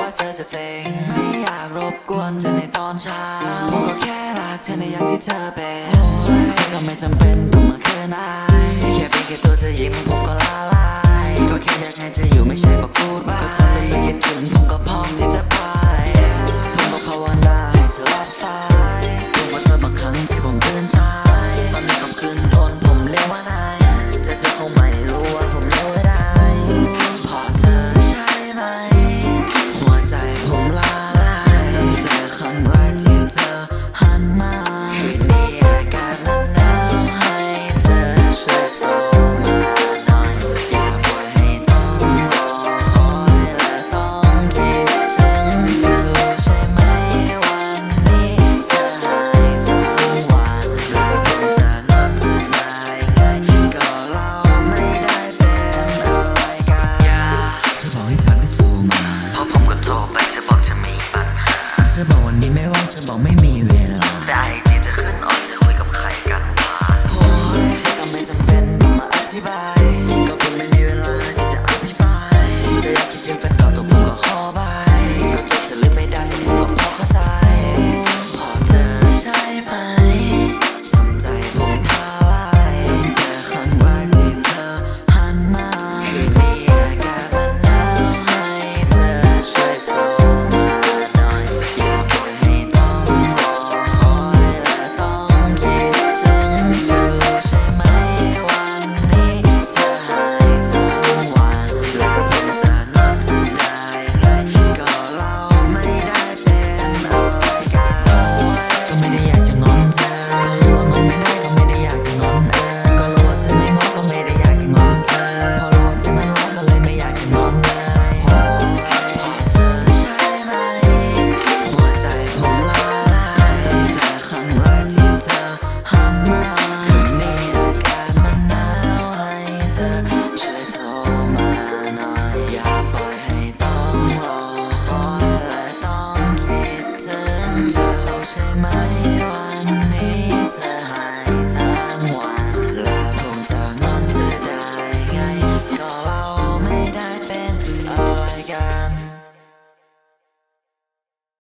ว่าเธอจะเซ็งไม่อยากรบกวนเธอในตอนเช้าก็แค่รักเธอในอย่างที่เธอเป็นฉันก็ไม่จำเป็นต้องมาเขินอายแค่เพียงแค่ตัวเธอยิ้มผมก็ลาลา สู้มาเพราะผมก็โทรไปเธอบอกเธอมีปัญหาเธอบอกวันนี้ไม่ว่างเธอบอกไม่มีเวลาได้ ใช่ไหมวันนี้เธอหายทั้งวัน